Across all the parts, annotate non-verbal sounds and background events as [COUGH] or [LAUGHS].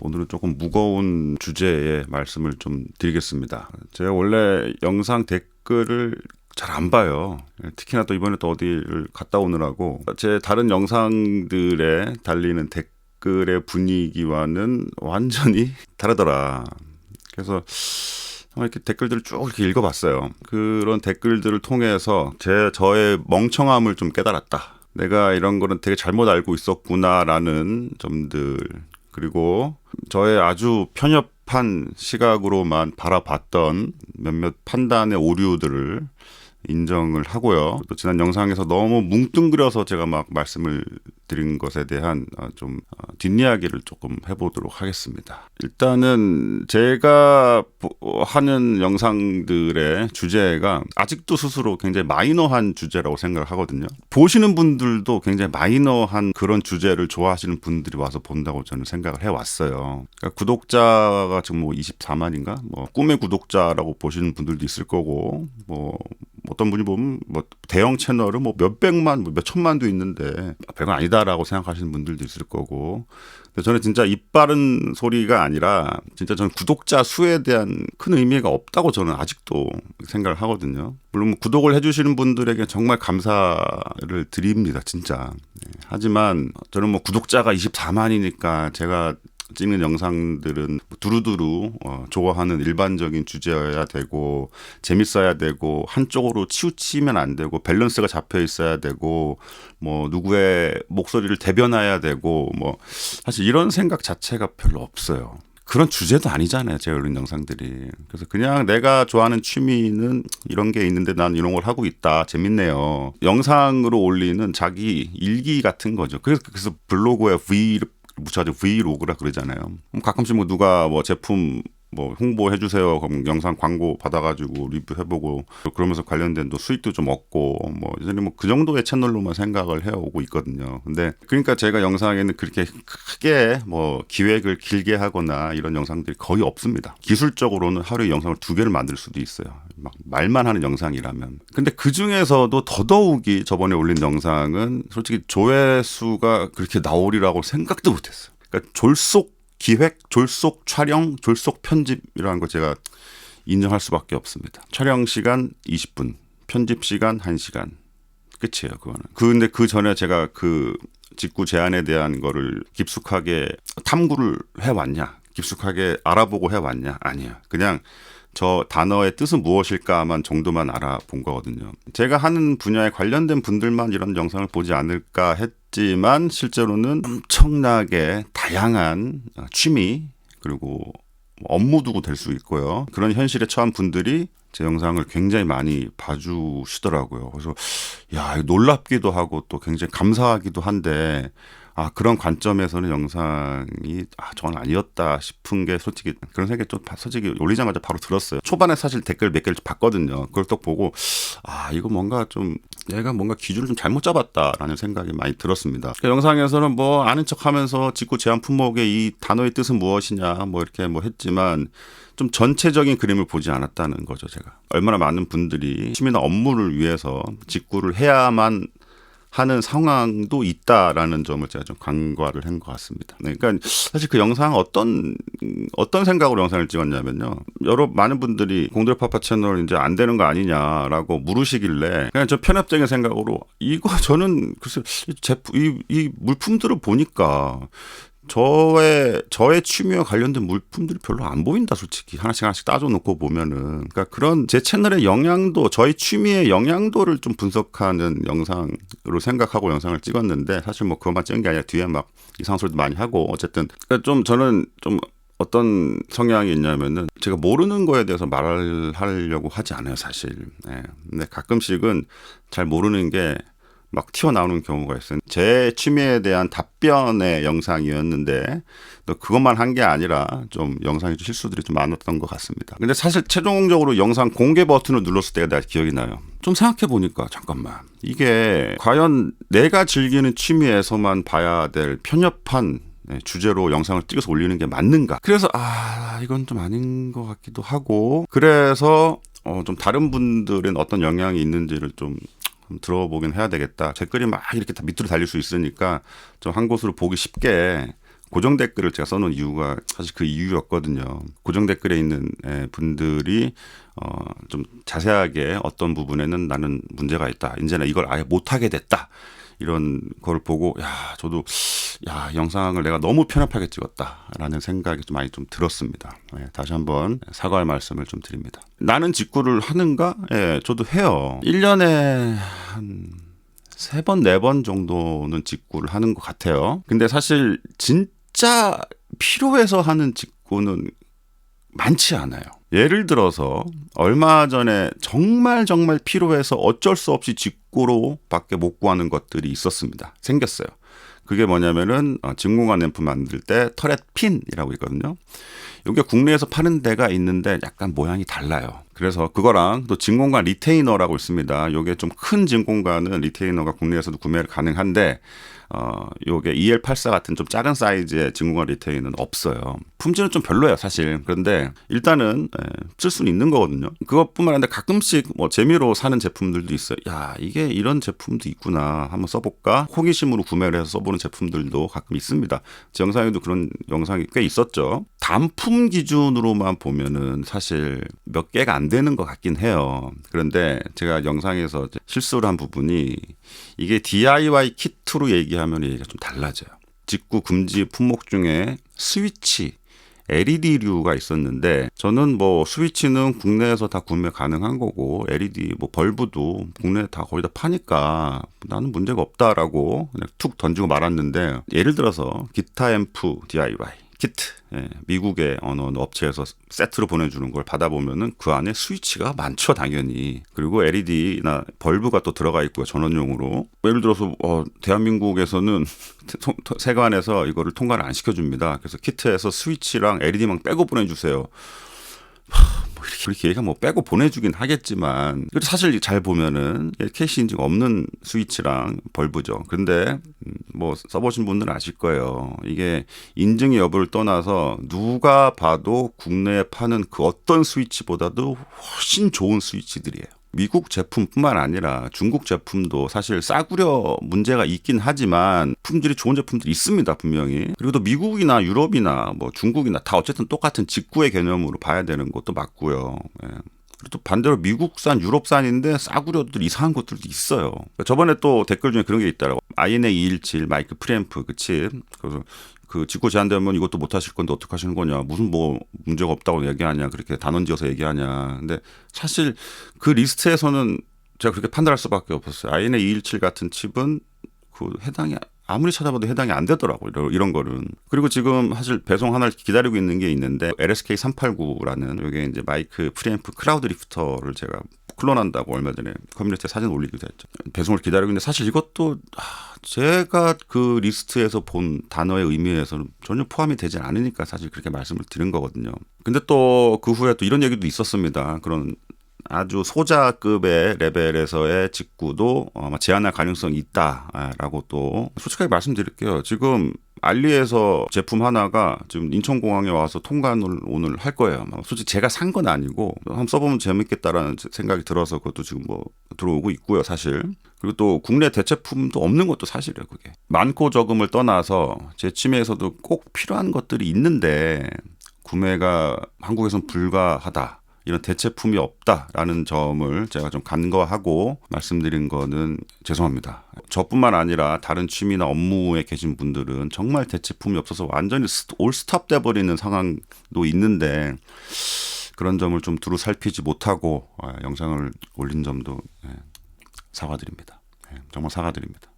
오늘은 조금 무거운 주제의 말씀을 좀 드리겠습니다. 제가 원래 영상 댓글을 잘 안 봐요. 특히나 또 이번에 또 어디를 갔다 오느라고 제 다른 영상들에 달리는 댓글의 분위기와는 완전히 [LAUGHS] 다르더라. 그래서 이렇게 댓글들을 쭉 이렇게 읽어봤어요. 그런 댓글들을 통해서 제 저의 멍청함을 좀 깨달았다. 내가 이런 거는 되게 잘못 알고 있었구나라는 점들 그리고 저의 아주 편협한 시각으로만 바라봤던 몇몇 판단의 오류들을 인정을 하고요. 또 지난 영상에서 너무 뭉뚱그려서 제가 막 말씀을 드린 것에 대한 어, 좀 어, 뒷이야기를 조금 해보도록 하겠습니다. 일단은 제가 보- 하는 영상들의 주제가 아직도 스스로 굉장히 마이너한 주제라고 생각을 하거든요. 보시는 분들도 굉장히 마이너한 그런 주제를 좋아하시는 분들이 와서 본다고 저는 생각을 해왔어요. 그러니까 구독자가 지금 뭐 24만인가? 뭐 꿈의 구독자라고 보시는 분들도 있을 거고 뭐 어떤 분이 보면 뭐 대형 채널은 뭐 몇백만, 뭐 몇천만도 있는데 별건 아니다라고 생각하시는 분들도 있을 거고. 근데 저는 진짜 입 바른 소리가 아니라 진짜 저는 구독자 수에 대한 큰 의미가 없다고 저는 아직도 생각을 하거든요. 물론 뭐 구독을 해주시는 분들에게 정말 감사를 드립니다, 진짜. 네. 하지만 저는 뭐 구독자가 24만이니까 제가 찍는 영상들은 두루두루 어, 좋아하는 일반적인 주제여야 되고 재밌어야 되고 한쪽으로 치우치면 안 되고 밸런스가 잡혀 있어야 되고 뭐 누구의 목소리를 대변해야 되고 뭐 사실 이런 생각 자체가 별로 없어요. 그런 주제도 아니잖아요. 제가 올린 영상들이. 그래서 그냥 내가 좋아하는 취미는 이런 게 있는데 난 이런 걸 하고 있다. 재밌네요. 영상으로 올리는 자기 일기 같은 거죠. 그래서, 그래서 블로그에 V 붙여가지고 브이로그라 그러잖아요. 가끔씩 뭐 누가 뭐 제품 뭐 홍보해 주세요. 그럼 영상 광고 받아가지고 리뷰해보고 그러면서 관련된 또 수익도 좀 얻고 뭐 이제는 뭐그 정도의 채널로만 생각을 해오고 있거든요. 근데 그러니까 제가 영상에는 그렇게 크게 뭐 기획을 길게 하거나 이런 영상들이 거의 없습니다. 기술적으로는 하루에 영상을 두 개를 만들 수도 있어요. 막 말만 하는 영상이라면. 근데 그 중에서도 더더욱이 저번에 올린 영상은 솔직히 조회수가 그렇게 나오리라고 생각도 못했어요. 그러니까 졸속 기획, 졸속 촬영, 졸속 편집이라는 거 제가 인정할 수밖에 없습니다. 촬영 시간 20분, 편집 시간 1시간. 끝이에요, 그거는. 근데 그 전에 제가 그 직구 제안에 대한 거를 깊숙하게 탐구를 해왔냐? 깊숙하게 알아보고 해왔냐? 아니야. 그냥 저 단어의 뜻은 무엇일까만 정도만 알아본 거거든요. 제가 하는 분야에 관련된 분들만 이런 영상을 보지 않을까 했지만 실제로는 엄청나게 다양한 취미 그리고 업무도 될 수 있고요. 그런 현실에 처한 분들이 제 영상을 굉장히 많이 봐주시더라고요. 그래서 야 놀랍기도 하고 또 굉장히 감사하기도 한데 아 그런 관점에서는 영상이 아 저건 아니었다 싶은 게 솔직히 그런 생각이 좀 바- 솔직히 올리자마자 바로 들었어요. 초반에 사실 댓글 몇 개를 봤거든요. 그걸 또 보고 아 이거 뭔가 좀 얘가 뭔가 기준을 좀 잘못 잡았다라는 생각이 많이 들었습니다. 그 영상에서는 뭐 아는 척하면서 직구 제한 품목의 이 단어의 뜻은 무엇이냐 뭐 이렇게 뭐 했지만 좀 전체적인 그림을 보지 않았다는 거죠 제가 얼마나 많은 분들이 취미나 업무를 위해서 직구를 해야만 하는 상황도 있다라는 점을 제가 좀 간과를 한 것 같습니다. 네, 그러니까 사실 그 영상 어떤 어떤 생각으로 영상을 찍었냐면요. 여러 많은 분들이 공들 파파 채널 이제 안 되는 거 아니냐라고 물으시길래 그냥 저 편협적인 생각으로 이거 저는 글쎄 이 제품 이, 이 물품들을 보니까 저의 저의 취미와 관련된 물품들이 별로 안 보인다 솔직히 하나씩 하나씩 따져 놓고 보면은 그러니까 그런 제 채널의 영향도 저희 취미의 영향도를 좀 분석하는 영상으로 생각하고 영상을 찍었는데 사실 뭐 그것만 찍은 게 아니라 뒤에 막 이상한 소리도 많이 하고 어쨌든 그러니까 좀 저는 좀 어떤 성향이 있냐면은 제가 모르는 거에 대해서 말을 하려고 하지 않아요 사실. 예. 근데 가끔씩은 잘 모르는 게 막 튀어나오는 경우가 있어요. 제 취미에 대한 답변의 영상이었는데 또 그것만 한 게 아니라 좀 영상에 좀 실수들이 좀 많았던 것 같습니다. 근데 사실 최종적으로 영상 공개 버튼을 눌렀을 때가 내가 기억이 나요. 좀 생각해 보니까 잠깐만 이게 과연 내가 즐기는 취미에서만 봐야 될 편협한 네, 주제로 영상을 찍어서 올리는 게 맞는가? 그래서 아 이건 좀 아닌 것 같기도 하고 그래서 어, 좀 다른 분들은 어떤 영향이 있는지를 좀좀 들어보긴 해야 되겠다. 댓글이 막 이렇게 다 밑으로 달릴 수 있으니까 좀 한 곳으로 보기 쉽게 고정 댓글을 제가 써놓은 이유가 사실 그 이유였거든요. 고정 댓글에 있는 예, 분들이 어, 좀 자세하게 어떤 부분에는 나는 문제가 있다. 이제는 이걸 아예 못하게 됐다. 이런 걸 보고 야 저도 야 영상을 내가 너무 편협하게 찍었다라는 생각이 좀 많이 좀 들었습니다. 예, 다시 한번 사과의 말씀을 좀 드립니다. 나는 직구를 하는가? 예, 저도 해요. 1년에 한 세 번, 네 번 정도는 직구를 하는 것 같아요. 근데 사실 진짜 필요해서 하는 직구는 많지 않아요. 예를 들어서 얼마 전에 정말 정말 필요해서 어쩔 수 없이 직구로 밖에 못 구하는 것들이 있었습니다. 생겼어요. 그게 뭐냐면은 어, 진공관 램프 만들 때 터렛 핀이라고 있거든요. 이게 국내에서 파는 데가 있는데 약간 모양이 달라요. 그래서 그거랑 또 진공관 리테이너라고 있습니다. 요게 좀 큰 진공관은 리테이너가 국내에서도 구매를 가능한데 어, 요게 EL84 같은 좀 작은 사이즈의 진공관 리테이너는 없어요. 품질은 좀 별로예요, 사실. 그런데 일단은 예, 쓸 수는 있는 거거든요. 그것뿐만 아니라 가끔씩 뭐 재미로 사는 제품들도 있어요. 야, 이게 이런 제품도 있구나. 한번 써볼까? 호기심으로 구매를 해서 써보는 제품들도 가끔 있습니다. 제 영상에도 그런 영상이 꽤 있었죠. 단품 기준으로만 보면은 사실 몇 개가 안 되는 것 같긴 해요. 그런데 제가 영상에서 실수를 한 부분이 이게 DIY 키트로 얘기하면 얘기가 좀 달라져요. 직구 금지 품목 중에 스위치, LED류가 있었는데 저는 뭐 스위치는 국내에서 다 구매 가능한 거고 LED 뭐 벌브도 국내에 다 거의 다 파니까 나는 문제가 없다라고 그냥 툭 던지고 말았는데 예를 들어서 기타 앰프 DIY 키트 예, 미국의 어느 업체에서 세트로 보내주는 걸 받아보면은 그 안에 스위치가 많죠 당연히. 그리고 LED나 벌브가 또 들어가 있고요 전원용으로. 예를 들어서 어, 대한민국에서는 [LAUGHS] 세관에서 이거를 통과를 안 시켜줍니다. 그래서 키트에서 스위치랑 LED만 빼고 보내주세요. 뭐 이렇게 이렇게 얘기가 뭐 빼고 보내주긴 하겠지만 사실 잘 보면은 캐시 인증 없는 스위치랑 벌브죠. 근데 음, 뭐 써보신 분들은 아실 거예요. 이게 인증 여부를 떠나서 누가 봐도 국내에 파는 그 어떤 스위치보다도 훨씬 좋은 스위치들이에요. 미국 제품뿐만 아니라 중국 제품도 사실 싸구려 문제가 있긴 하지만 품질이 좋은 제품들이 있습니다 분명히 그리고 또 미국이나 유럽이나 뭐 중국이나 다 어쨌든 똑같은 직구의 개념으로 봐야 되는 것도 맞고요. 예. 또 반대로 미국산, 유럽산인데 싸구려들 이상한 것들도 있어요. 저번에 또 댓글 중에 그런 게 있더라고. INA 217 마이크 프리앰프 그 칩. 그래서 그 직구 제한되면 이것도 못 하실 건데 어떻게 하시는 거냐 무슨 뭐 문제가 없다고 얘기하냐 그렇게 단언지어서 얘기하냐 근데 사실 그 리스트에서는 제가 그렇게 판단할 수밖에 없었어요 INA 217 같은 칩은 그 해당이 아무리 찾아봐도 해당이 안 되더라고요. 이런 거는. 그리고 지금 사실 배송 하나를 기다리고 있는 게 있는데 LSK 389라는 이게 이제 마이크 프리앰프 크라우드 리프터를 제가 클론한다고 얼마 전에 커뮤니티에 사진 올리기도 했죠. 배송을 기다리고 있는데 사실 이것도 제가 그 리스트에서 본 단어의 의미에서는 전혀 포함이 되지 않으니까 사실 그렇게 말씀을 드린 거거든요. 근데 또 그 후에 또 이런 얘기도 있었습니다. 그런 아주 소자급의 레벨에서의 직구도 아마 제한할 가능성이 있다라고 또 솔직하게 말씀드릴게요. 지금 알리에서 제품 하나가 지금 인천공항에 와서 통관을 오늘 할 거예요. 솔직히 제가 산 건 아니고 한번 써보면 재밌겠다라는 생각이 들어서 그것도 지금 뭐 들어오고 있고요, 사실. 그리고 또 국내 대체품도 없는 것도 사실이에요, 그게. 많고 적음을 떠나서 제 취미에서도 꼭 필요한 것들이 있는데 구매가 한국에선 불가하다. 이런 대체품이 없다라는 점을 제가 좀 간과하고 말씀드린 거는 죄송합니다. 저뿐만 아니라 다른 취미나 업무에 계신 분들은 정말 대체품이 없어서 완전히 올스탑 돼버리는 상황도 있는데 그런 점을 좀 두루 살피지 못하고 아, 영상을 올린 점도 예, 사과드립니다. 예, 정말 사과드립니다.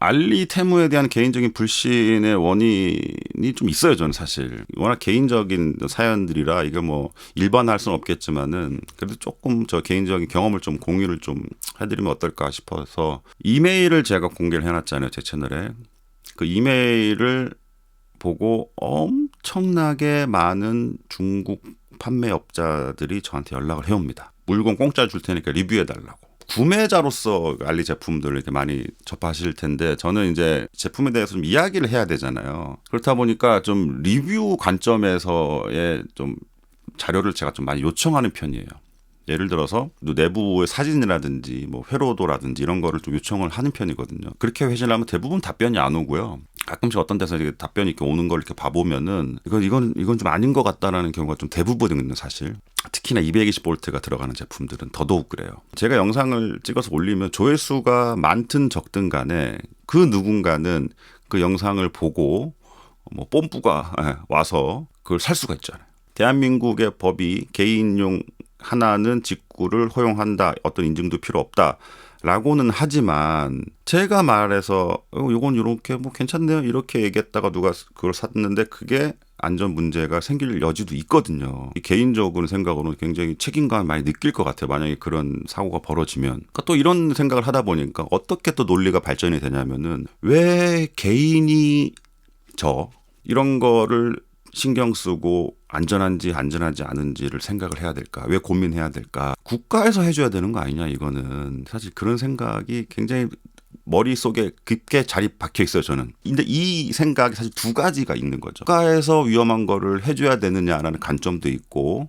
알리 테무에 대한 개인적인 불신의 원인이 좀 있어요, 저는 사실. 워낙 개인적인 사연들이라 이거 뭐 일반화할 수는 없겠지만은 그래도 조금 저 개인적인 경험을 좀 공유를 좀 해드리면 어떨까 싶어서 이메일을 제가 공개를 해놨잖아요, 제 채널에. 그 이메일을 보고 엄청나게 많은 중국 판매업자들이 저한테 연락을 해옵니다. 물건 공짜 줄 테니까 리뷰해달라고. 구매자로서 알리 제품들을 이렇게 많이 접하실 텐데 저는 이제 제품에 대해서 좀 이야기를 해야 되잖아요. 그렇다 보니까 좀 리뷰 관점에서의 좀 자료를 제가 좀 많이 요청하는 편이에요. 예를 들어서 내부의 사진이라든지 뭐 회로도라든지 이런 거를 좀 요청을 하는 편이거든요. 그렇게 회신을 하면 대부분 답변이 안 오고요. 가끔씩 어떤 데서 이렇게 답변이 이렇게 오는 걸 이렇게 봐보면은 이건 이건 이건 좀 아닌 것 같다라는 경우가 좀 대부분이거든요, 사실. 특히나 220볼트가 들어가는 제품들은 더더욱 그래요. 제가 영상을 찍어서 올리면 조회수가 많든 적든 간에 그 누군가는 그 영상을 보고 뭐 뽐뿌가 예, 와서 그걸 살 수가 있잖아요. 대한민국의 법이 개인용 하나는 직구를 허용한다. 어떤 인증도 필요 없다. 라고는 하지만 제가 말해서 어, 이건 이렇게 뭐 괜찮네요 이렇게 얘기했다가 누가 그걸 샀는데 그게 안전 문제가 생길 여지도 있거든요. 개인적으로 생각으로는 굉장히 책임감을 많이 느낄 것 같아요. 만약에 그런 사고가 벌어지면. 그러니까 또 이런 생각을 하다 보니까 어떻게 또 논리가 발전이 되냐면은 왜 개인이 저 이런 거를 신경 쓰고 안전한지 안전하지 않은지를 생각을 해야 될까? 왜 고민해야 될까? 국가에서 해줘야 되는 거 아니냐 이거는 사실 그런 생각이 굉장히 머릿속에 깊게 자리 박혀 있어요 저는. 근데 이 생각이 사실 두 가지가 있는 거죠. 국가에서 위험한 거를 해줘야 되느냐라는 관점도 있고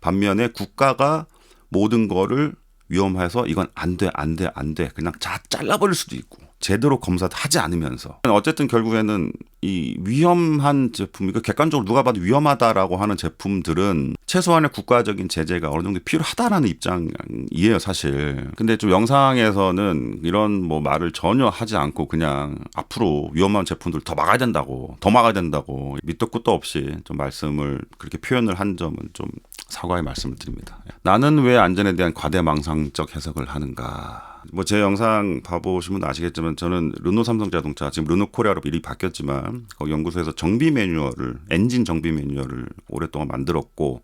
반면에 국가가 모든 거를 위험해서 이건 안 돼, 안 돼, 안 돼. 그냥 자 잘라버릴 수도 있고. 제대로 검사도 하지 않으면서. 어쨌든 결국에는 이 위험한 제품 이거 객관적으로 누가 봐도 위험하다라고 하는 제품들은 최소한의 국가적인 제재가 어느 정도 필요하다라는 입장이에요 사실. 근데 좀 영상에서는 이런 뭐 말을 전혀 하지 않고 그냥 앞으로 위험한 제품들 더 막아야 된다고 더 막아야 된다고 밑도 끝도 없이 좀 말씀을 그렇게 표현을 한 점은 좀 사과의 말씀을 드립니다. 나는 왜 안전에 대한 과대망상적 해석을 하는가 뭐 제 영상 봐보시면 아시겠지만 저는 르노 삼성 자동차 지금 르노 코리아로 일이 바뀌었지만 거기 연구소에서 정비 매뉴얼을 엔진 정비 매뉴얼을 오랫동안 만들었고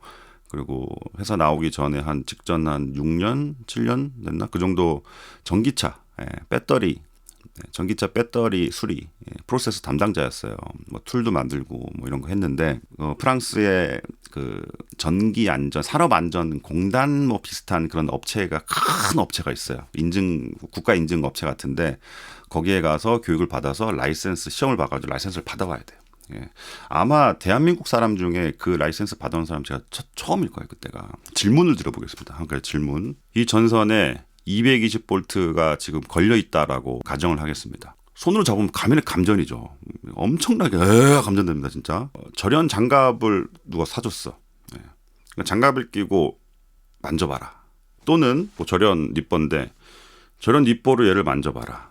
그리고 회사 나오기 전에 한 직전 한 6년 7년 됐나? 그 정도 전기차 예, 배터리 예, 전기차 배터리 수리 예, 프로세스 담당자였어요. 뭐 툴도 만들고 뭐 이런 거 했는데 어, 프랑스의 그 전기 안전 산업 안전 공단 뭐 비슷한 그런 업체가 큰 업체가 있어요. 인증 국가 인증 업체 같은데 거기에 가서 교육을 받아서 라이센스 시험을 봐가지고 라이센스를 받아와야 돼요. 예. 아마 대한민국 사람 중에 그 라이센스 받아온 사람 제가 처, 처음일 거예요 그때가 질문을 드려보겠습니다. 그러니까 질문 이 전선에 220볼트가 지금 걸려 있다라고 가정을 하겠습니다. 손으로 잡으면 가면에 감전이죠. 엄청나게 에 감전됩니다 진짜. 어, 절연 장갑을 누가 사줬어. 예. 그러니까 장갑을 끼고 만져봐라. 또는 뭐 절연 니뽀인데 절연 니뽀를 얘를 만져봐라.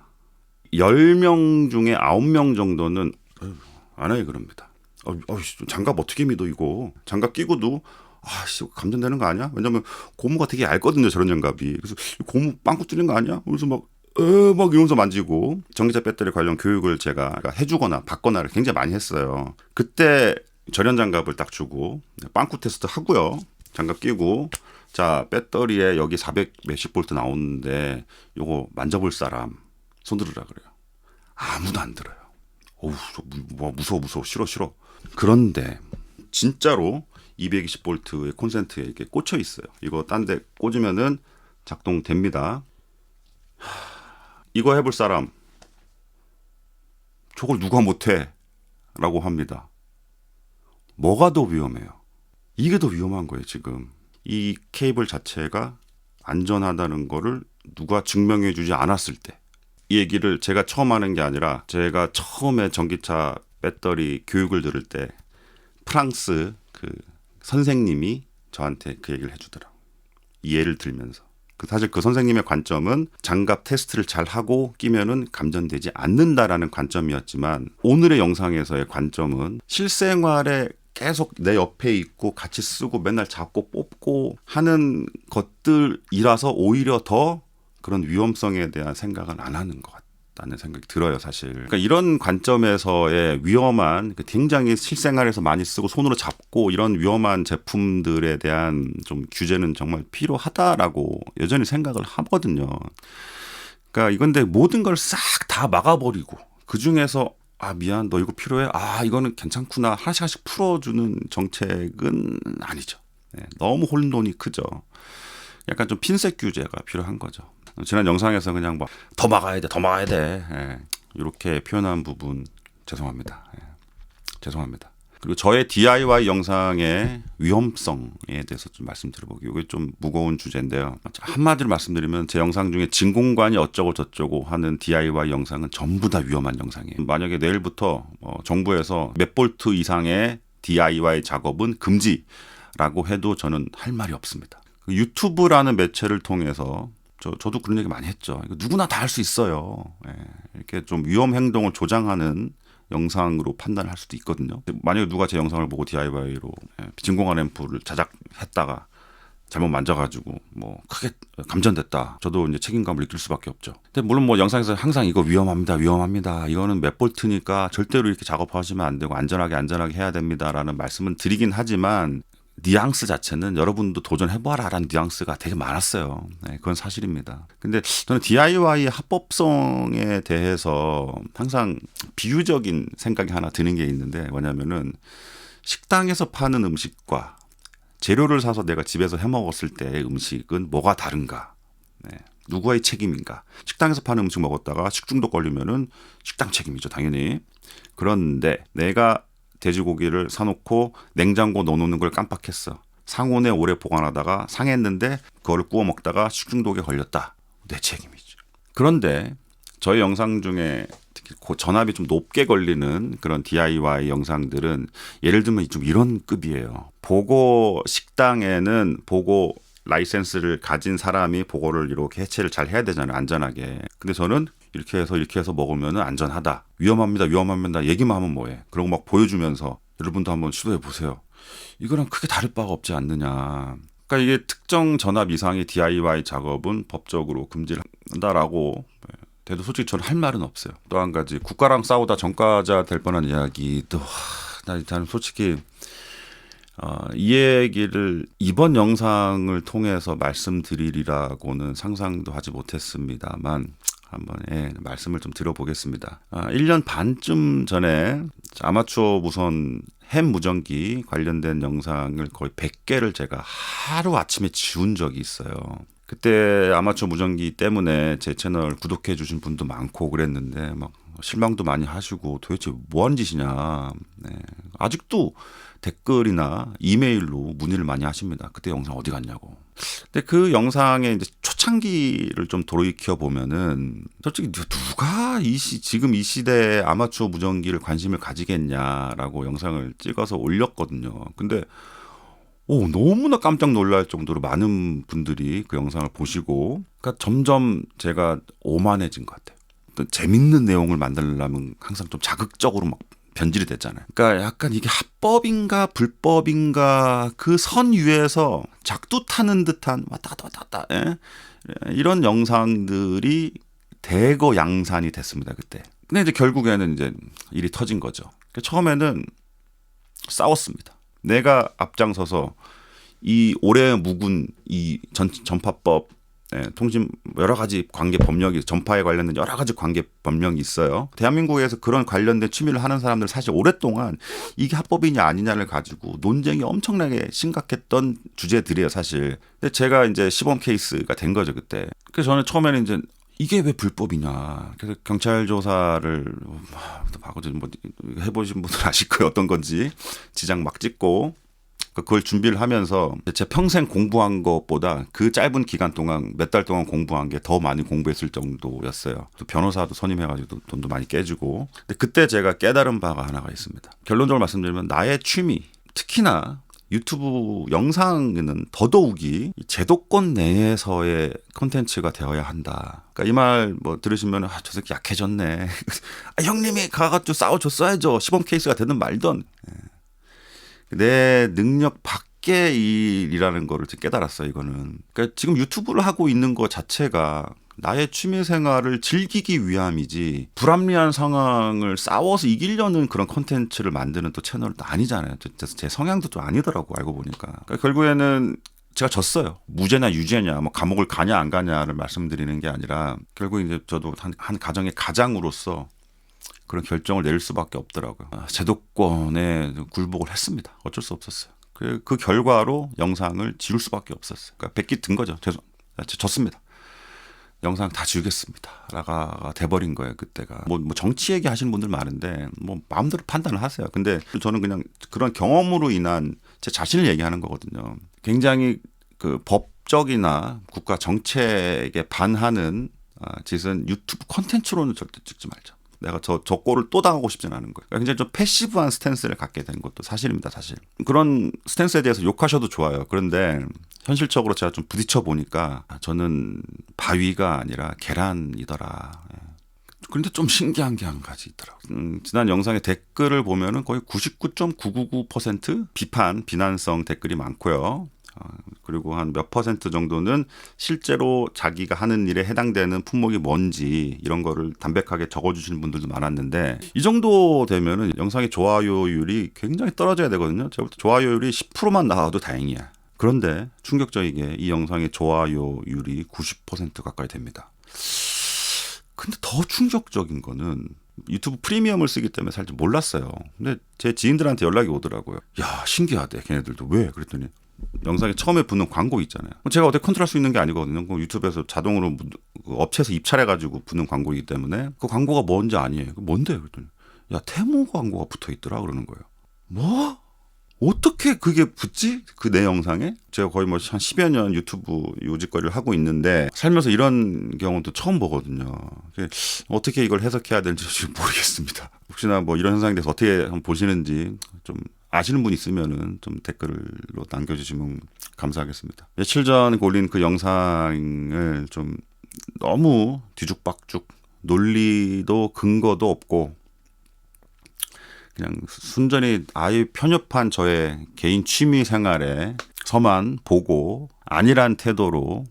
10명 중에 9명 정도는 안 해 그럽니다. 어, 어, 장갑 어떻게 믿어 이거? 장갑 끼고도 아씨 감전되는 거 아니야? 왜냐면 고무가 되게 얇거든요 저런 장갑이. 그래서 고무 빵꾸 뚫린 거 아니야? 그래서 막 어, 막 이러면서 만지고 전기차 배터리 관련 교육을 제가 해주거나 받거나를 굉장히 많이 했어요. 그때 절연 장갑을 딱 주고 빵꾸 테스트 하고요. 장갑 끼고 자 배터리에 여기 400 몇십 볼트 나오는데 요거 만져볼 사람 손 들으라 그래요. 아무도 안 들어요. 어우 뭐 무서워 무서워 싫어 싫어. 그런데 진짜로 220 볼트의 콘센트에 이렇게 꽂혀 있어요. 이거 딴 데 꽂으면은 작동됩니다. 이거 해볼 사람 저걸 누가 못해 라고 합니다. 뭐가 더 위험해요? 이게 더 위험한 거예요, 지금. 이 케이블 자체가 안전하다는 거를 누가 증명해 주지 않았을 때. 이 얘기를 제가 처음 하는 게 아니라 제가 처음에 전기차 배터리 교육을 들을 때 프랑스 그 선생님이 저한테 그 얘기를 해주더라고요. 이 예를 들면서. 그 사실 그 선생님의 관점은 장갑 테스트를 잘 하고 끼면은 감전되지 않는다라는 관점이었지만 오늘의 영상에서의 관점은 실생활에 계속 내 옆에 있고 같이 쓰고 맨날 잡고 뽑고 하는 것들이라서 오히려 더 그런 위험성에 대한 생각은 안 하는 것 같 다는 생각이 들어요, 사실. 그러니까 이런 관점에서의 위험한 그 굉장히 실생활에서 많이 쓰고 손으로 잡고 이런 위험한 제품들에 대한 좀 규제는 정말 필요하다라고 여전히 생각을 하거든요. 그러니까 이건데 모든 걸 싹 다 막아버리고 그 중에서 아 미안 너 이거 필요해 아 이거는 괜찮구나 하나씩 하나씩 풀어주는 정책은 아니죠. 네, 너무 혼돈이 크죠. 약간 좀 핀셋 규제가 필요한 거죠. 지난 영상에서 그냥 뭐더 막아야 돼, 더 막아야 돼. 예, 이렇게 표현한 부분 죄송합니다. 예, 죄송합니다. 그리고 저의 DIY 영상의 위험성에 대해서 좀 말씀드려보기. 이게 좀 무거운 주제인데요. 한마디로 말씀드리면 제 영상 중에 진공관이 어쩌고 저쩌고 하는 DIY 영상은 전부 다 위험한 영상이에요. 만약에 내일부터 어, 정부에서 몇 볼트 이상의 DIY 작업은 금지라고 해도 저는 할 말이 없습니다. 그 유튜브라는 매체를 통해서 저, 저도 그런 얘기 많이 했죠. 누구나 다 할 수 있어요. 예, 이렇게 좀 위험 행동을 조장하는 영상으로 판단할 수도 있거든요. 만약에 누가 제 영상을 보고 DIY로 예, 진공관 앰프를 자작했다가 잘못 만져가지고 뭐 크게 감전됐다. 저도 이제 책임감을 느낄 수밖에 없죠. 근데 물론 뭐 영상에서 항상 이거 위험합니다, 위험합니다. 이거는 몇 볼트니까 절대로 이렇게 작업하시면 안 되고 안전하게 안전하게 해야 됩니다라는 말씀은 드리긴 하지만 뉘앙스 자체는 여러분도 도전해봐라라는 뉘앙스가 되게 많았어요. 네, 그건 사실입니다. 근데 저는 DIY 합법성에 대해서 항상 비유적인 생각이 하나 드는 게 있는데 뭐냐면은 식당에서 파는 음식과 재료를 사서 내가 집에서 해 먹었을 때의 음식은 뭐가 다른가? 네. 누구의 책임인가? 식당에서 파는 음식 먹었다가 식중독 걸리면은 식당 책임이죠, 당연히. 그런데 내가 돼지고기를 사놓고 냉장고 넣어놓는 걸 깜빡했어. 상온에 오래 보관하다가 상했는데 그거를 구워 먹다가 식중독에 걸렸다. 내 책임이죠. 그런데 저희 영상 중에 특히 고 전압이 좀 높게 걸리는 그런 DIY 영상들은 예를 들면 좀 이런 급이에요. 보고 식당에는 보고 라이센스를 가진 사람이 보고를 이렇게 해체를 잘 해야 되잖아요. 안전하게. 근데 저는 이렇게 해서 이렇게 해서 먹으면 안전하다. 위험합니다. 위험합니다. 얘기만 하면 뭐해. 그리고 막 보여주면서 여러분도 한번 시도해 보세요. 이거랑 크게 다를 바가 없지 않느냐. 그러니까 이게 특정 전압 이상의 DIY 작업은 법적으로 금지를 한다라고 돼도 솔직히 저는 할 말은 없어요. 또 한 가지 국가랑 싸우다 전과자 될 뻔한 이야기도 나 나는 솔직히 어, 이 얘기를 이번 영상을 통해서 말씀드리리라고는 상상도 하지 못했습니다만 한번 예, 말씀을 좀 드려보겠습니다. 아, 1년 반쯤 전에 아마추어 무선 햄 무전기 관련된 영상을 거의 100개를 제가 하루 아침에 지운 적이 있어요. 그때 아마추어 무전기 때문에 제 채널 구독해 주신 분도 많고 그랬는데 막 실망도 많이 하시고 도대체 뭐 하는 짓이냐. 네. 아직도 댓글이나 이메일로 문의를 많이 하십니다. 그때 영상 어디 갔냐고. 근데 그 영상의 이제 초창기를 좀 돌이켜 보면은 솔직히 누가 이 시, 지금 이 시대에 아마추어 무전기를 관심을 가지겠냐라고 영상을 찍어서 올렸거든요. 근데 오, 너무나 깜짝 놀랄 정도로 많은 분들이 그 영상을 보시고, 그러니까 점점 제가 오만해진 것 같아요. 또 재밌는 내용을 만들려면 항상 좀 자극적으로 막 변질이 됐잖아요. 그러니까 약간 이게 합법인가 불법인가 그 선 위에서 작두 타는 듯한 왔다 갔다 왔다 갔다 예? 이런 영상들이 대거 양산이 됐습니다 그때. 근데 이제 결국에는 이제 일이 터진 거죠. 그러니까 처음에는 싸웠습니다. 내가 앞장서서 이 오래 묵은 이 전, 전파법 예, 통신 여러 가지 관계 법령이 전파에 관련된 여러 가지 관계 법령이 있어요. 대한민국에서 그런 관련된 취미를 하는 사람들 사실 오랫동안 이게 합법이냐 아니냐를 가지고 논쟁이 엄청나게 심각했던 주제들이에요, 사실. 근데 제가 이제 시범 케이스가 된 거죠, 그때. 그래서 저는 처음에는 이제 이게 왜 불법이냐. 그래서 경찰 조사를 하고 뭐 해보신 분들 아실 거예요, 어떤 건지 지장 막 찍고 그걸 준비를 하면서 제 평생 공부한 것보다 그 짧은 기간 동안 몇 달 동안 공부한 게 더 많이 공부했을 정도였어요. 또 변호사도 선임해가지고 돈도 많이 깨지고. 근데 그때 제가 깨달은 바가 하나가 있습니다. 결론적으로 말씀드리면 나의 취미, 특히나 유튜브 영상은 더더욱이 제도권 내에서의 콘텐츠가 되어야 한다. 그러니까 이 말 뭐 들으시면 아, 저 새끼 약해졌네. [LAUGHS] 아, 형님이 가가지고 싸워줬어야죠. 시범 케이스가 되든 말든. 내 능력 밖의 일이라는 거를 깨달았어요, 이거는. 그러니까 지금 유튜브를 하고 있는 것 자체가 나의 취미 생활을 즐기기 위함이지 불합리한 상황을 싸워서 이기려는 그런 컨텐츠를 만드는 또 채널도 아니잖아요. 제 성향도 좀 아니더라고 알고 보니까. 그러니까 결국에는 제가 졌어요. 무죄냐 유죄냐, 뭐 감옥을 가냐 안 가냐를 말씀드리는 게 아니라 결국 이제 저도 한, 한 가정의 가장으로서 그런 결정을 내릴 수밖에 없더라고요. 아, 제도권에 굴복을 했습니다. 어쩔 수 없었어요. 그, 그 결과로 영상을 지울 수밖에 없었어요. 그러니까 백기 든 거죠. 죄송, 아, 졌습니다. 영상 다 지우겠습니다.라가 돼버린 거예요 그때가. 뭐, 뭐 정치 얘기 하시는 분들 많은데 뭐 마음대로 판단을 하세요. 근데 저는 그냥 그런 경험으로 인한 제 자신을 얘기하는 거거든요. 굉장히 그 법적이나 국가 정책에 반하는 아, 짓은 유튜브 컨텐츠로는 절대 찍지 말자. 내가 저, 저 꼴을 또 당하고 싶진 않은 거예요. 그러니까 굉장히 좀 패시브한 스탠스를 갖게 된 것도 사실입니다, 사실. 그런 스탠스에 대해서 욕하셔도 좋아요. 그런데 현실적으로 제가 좀 부딪혀 보니까 저는 바위가 아니라 계란이더라. 예. 그런데 좀 신기한 게 한 가지 있더라고요. 음, 지난 영상의 댓글을 보면은 거의 99.999% 비판, 비난성 댓글이 많고요. 어, 그리고 한 몇 퍼센트 정도는 실제로 자기가 하는 일에 해당되는 품목이 뭔지 이런 거를 담백하게 적어주시는 분들도 많았는데 이 정도 되면은 영상의 좋아요율이 굉장히 떨어져야 되거든요. 제가 볼 때 좋아요율이 10%만 나와도 다행이야. 그런데 충격적이게 이 영상의 좋아요율이 90% 가까이 됩니다. 근데 더 충격적인 거는 유튜브 프리미엄을 쓰기 때문에 살짝 몰랐어요. 근데 제 지인들한테 연락이 오더라고요. 야, 신기하대. 걔네들도 왜? 그랬더니 영상에 처음에 붙는 광고 있잖아요. 제가 어떻게 컨트롤할 수 있는 게 아니거든요. 그 유튜브에서 자동으로 무- 그 업체에서 입찰해가지고 붙는 광고이기 때문에 그 광고가 뭔지 아니에요. 그 뭔데? 그랬더니 야 테무 광고가 붙어 있더라 그러는 거예요. 뭐? 어떻게 그게 붙지? 그 내 영상에? 제가 거의 뭐 한 10여 년 유튜브 요직거리를 하고 있는데 살면서 이런 경우도 처음 보거든요. 어떻게 이걸 해석해야 될지 모르겠습니다. 혹시나 뭐 이런 현상에 대해서 어떻게 보시는지 좀 아시는 분 있으면은 좀 댓글로 남겨주시면 감사하겠습니다. 며칠 전 올린 그 영상을 좀 너무 뒤죽박죽 논리도 근거도 없고 그냥 순전히 아예 편협한 저의 개인 취미 생활에 서만 보고 아니란 태도로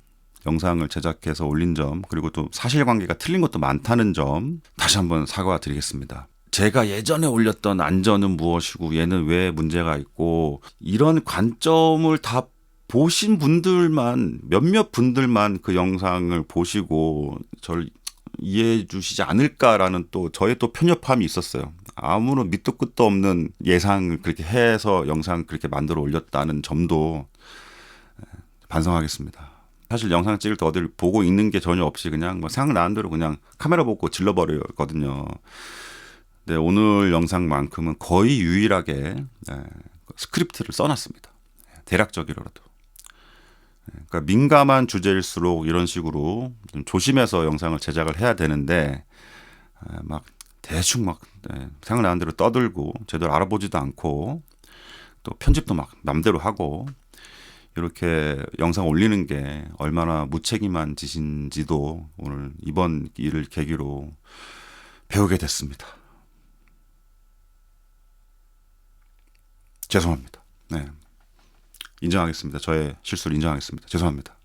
영상을 제작해서 올린 점 그리고 또 사실관계가 틀린 것도 많다는 점 다시 한번 사과드리겠습니다. 제가 예전에 올렸던 안전은 무엇이고 얘는 왜 문제가 있고 이런 관점을 다 보신 분들만 몇몇 분들만 그 영상을 보시고 저를 이해해 주시지 않을까라는 또 저의 또 편협함이 있었어요. 아무런 밑도 끝도 없는 예상을 그렇게 해서 영상 그렇게 만들어 올렸다는 점도 반성하겠습니다. 사실 영상 찍을 때 어딜 보고 있는 게 전혀 없이 그냥 뭐 생각나는 대로 그냥 카메라 보고 질러버렸거든요. 네, 오늘 영상만큼은 거의 유일하게 예, 스크립트를 써놨습니다. 대략적이라도. 예, 그러니까 민감한 주제일수록 이런 식으로 좀 조심해서 영상을 제작을 해야 되는데 예, 막 대충 막 예, 생각나는 대로 떠들고 제대로 알아보지도 않고 또 편집도 막 맘대로 하고 이렇게 영상 올리는 게 얼마나 무책임한 짓인지도 오늘 이번 일을 계기로 배우게 됐습니다. 죄송합니다. 네. 인정하겠습니다. 저의 실수를 인정하겠습니다. 죄송합니다.